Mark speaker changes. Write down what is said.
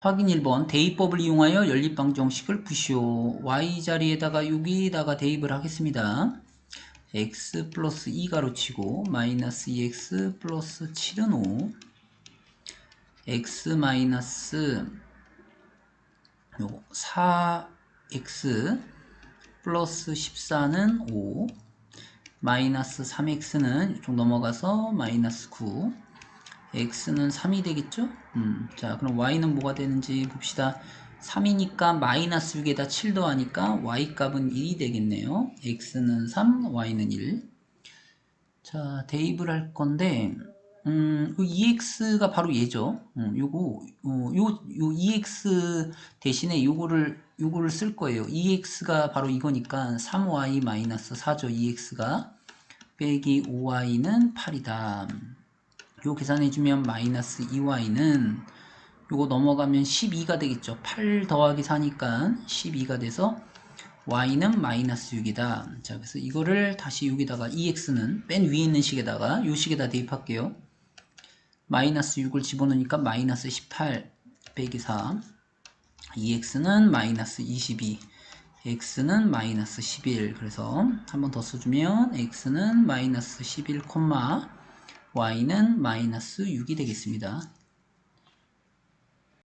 Speaker 1: 확인 1번. 대입법을 이용하여 연립방정식을 푸시오. Y 자리에다가 6에다가 대입을 하겠습니다. X 플러스 2 가로 치고 마이너스 2x 플러스 7은 5 x 마이너스 요 4x 플러스 14는 5 마이너스 3x는 이쪽 넘어가서 마이너스 9 x는 3이 되겠죠? 음, 자 그럼 y는 뭐가 되는지 봅시다 3이니까 마이너스 6에다 7 더하니까 y 값은 1이 되겠네요 x는 3, y는 1 자, 대입을 할 건데, 음, 요 2x가 바로 얘죠. 음, 요거, 어, 요, 요 2x 대신에 요거를, 요거를 쓸 거예요. 2x가 바로 이거니까 3y 마이너스 4죠. 2x가. 빼기 5y는 8이다. 요 계산해주면 마이너스 2y는 요거 넘어가면 12가 되겠죠. 8 더하기 4니까 12가 돼서 y는 마이너스 6이다. 자, 그래서 이거를 다시 여기다가 2x는 맨 위에 있는 식에다가 요 식에다 대입할게요. 마이너스 6을 집어넣으니까 마이너스 18 빼기 4 2x는 마이너스 22 x는 마이너스 11 그래서 한 번 더 써주면 x는 마이너스 11, y는 마이너스 6이 되겠습니다.